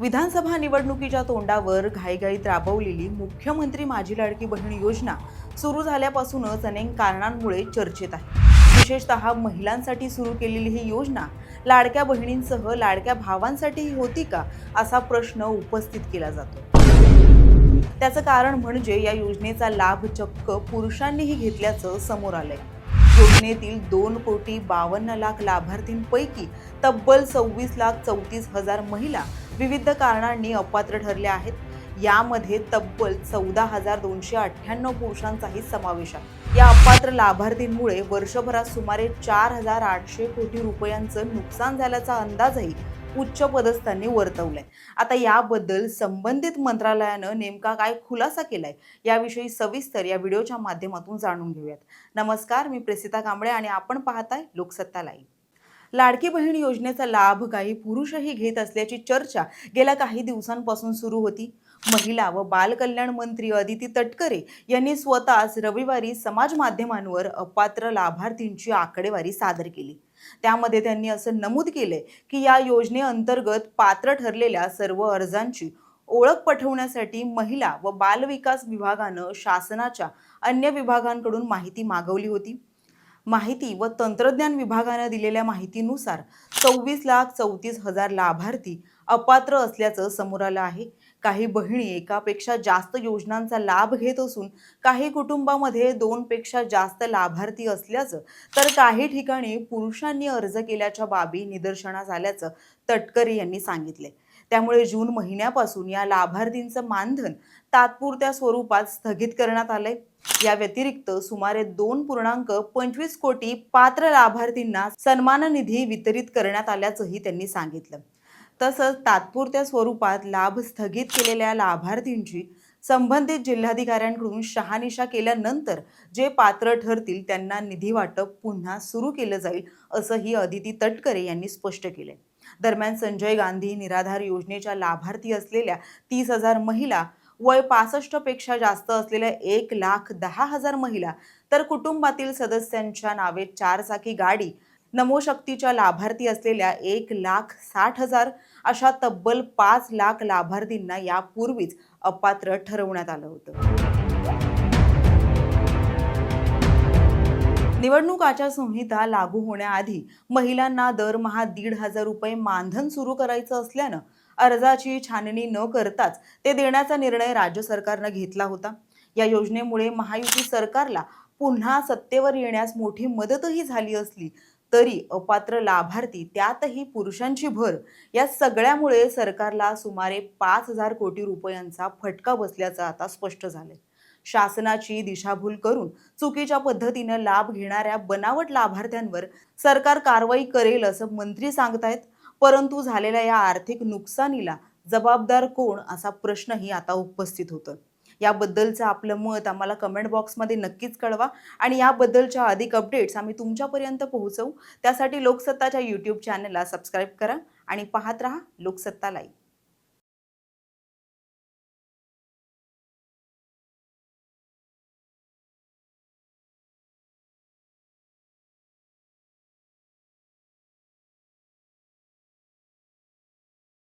विधानसभा निवडणुकीच्या तोंडावर घाईघाईत राबवलेली मुख्यमंत्री माझी लाडकी बहीण योजना सुरू झाल्यापासूनच अनेक कारणांमुळे चर्चेत आहे. विशेषतः महिलांसाठी सुरू केलेली ही योजना लाडक्या बहिणींसह लाडक्या भावांसाठीही होती का असा प्रश्न उपस्थित केला जातो. त्याचं कारण म्हणजे या योजनेचा लाभ चक्क पुरुषांनीही घेतल्याचं समोर आलंय. योजनेतील दोन कोटी बावन्न लाख लाभार्थींपैकी तब्बल सव्वीस लाख चौतीस हजार महिला विविध कारणांनी अपात्र ठरल्या आहेत. यामध्ये तब्बल चौदा हजार दोनशे अठ्ठ्याण्णव पुरुषांचाही समावेश आहे. या अपात्र लाभार्थींमुळे वर्षभरात सुमारे चार हजार आठशे कोटी रुपयांचं नुकसान झाल्याचा अंदाजही उच्च पदस्थांनी वर्तवलाय. आता याबद्दल संबंधित मंत्रालयानं नेमका काय खुलासा केलाय याविषयी सविस्तर या व्हिडिओच्या माध्यमातून जाणून घेऊयात. नमस्कार मी प्रेसिता कांबळे आणि आपण पाहताय लोकसत्ता लाईव्ह. लाडकी बहीण योजनेचा लाभ काही पुरुषही घेत असल्याची चर्चा गेल्या काही दिवसांपासून सुरू होती. महिला व बालकल्याण मंत्री अदिती तटकरे यांनी स्वतःच रविवारी समाज माध्यमांवर अपात्र लाभार्थींची आकडेवारी सादर केली. त्यामध्ये त्यांनी असं नमूद केलंय की या योजनेअंतर्गत पात्र ठरलेल्या सर्व अर्जांची ओळख पठवण्यासाठी महिला व बालविकास विभागानं शासनाच्या अन्य विभागांकडून माहिती मागवली होती. माहिती व तंत्रज्ञान विभागानं दिलेल्या माहितीनुसार सव्वीस लाख चौतीस हजार लाभार्थी अपात्र असल्याचं समोर आलं आहे. काही बहिणी एकापेक्षा जास्त योजनांचा लाभ घेत असून काही कुटुंबामध्ये दोनपेक्षा जास्त लाभार्थी असल्याचं तर काही ठिकाणी पुरुषांनी अर्ज केल्याच्या बाबी निदर्शनास आल्याचं तटकरे यांनी सांगितले. त्यामुळे जून महिन्यापासून या लाभार्थींचं मानधन तात्पुरत्या स्वरूपात स्थगित करण्यात आलंय. या व्यतिरिक्त सुमारे दोन पूर्णांक पंचवीस कोटी पात्र लाभार्थींना सन्मान निधी वितरित करण्यात आल्याचंही त्यांनी सांगितलं. तसंच तात्पुरत्या स्वरूपात लाभ स्थगित केलेल्या लाभार्थींची संबंधित जिल्हाधिकाऱ्यांकडून शहानिशा केल्यानंतर जे पात्र ठरतील त्यांना निधी वाटप पुन्हा सुरू केलं जाईल असंही अदिती तटकरे यांनी स्पष्ट केले दरम्यान संजय गांधी निराधार योजनेच्या लाभार्थी असलेल्या तीस हजार महिला वय पासष्टपेक्षा जास्त असलेल्या एक लाख दहा हजार महिला तर कुटुंबातील सदस्यांच्या नावे चारचाकी गाडी नमोशक्तीच्या लाभार्थी असलेल्या एक लाख साठ हजार अशा तब्बल पाच लाख लाभार्थींना यापूर्वीच अपात्र ठरवण्यात आलं होतं. निवडणूक आचारसंहिता लागू होण्याआधी महिलांना दरमहा दीड हजार रुपये मानधन सुरू करायचं असल्यानं अर्जाची छाननी न करताच ते देण्याचा निर्णय राज्य सरकारनं घेतला होता. या योजनेमुळे महायुती सरकारला पुन्हा सत्तेवर येण्यास मोठी मदतही झाली असली तरी अपात्र लाभार्थी त्यातही पुरुषांची भर या सगळ्यामुळे सरकारला सुमारे पाच हजार कोटी रुपयांचा फटका बसल्याचं आता स्पष्ट झालंय. शासनाची दिशाभूल करून चुकीच्या पद्धतीनं लाभ घेणाऱ्या बनावट लाभार्थ्यांवर सरकार कारवाई करेल असं मंत्री सांगतायत. परंतु झालेल्या या आर्थिक नुकसानीला जबाबदार कोण असा प्रश्नही आता उपस्थित होतो याबद्दलचं आपलं मत आम्हाला कमेंट बॉक्समध्ये नक्कीच कळवा आणि याबद्दलच्या अधिक अपडेट्स आम्ही तुमच्यापर्यंत पोहोचवू. त्यासाठी लोकसत्ताच्या यूट्यूब चॅनलला सबस्क्राईब करा आणि पाहत रहा लोकसत्ता लाईव्ह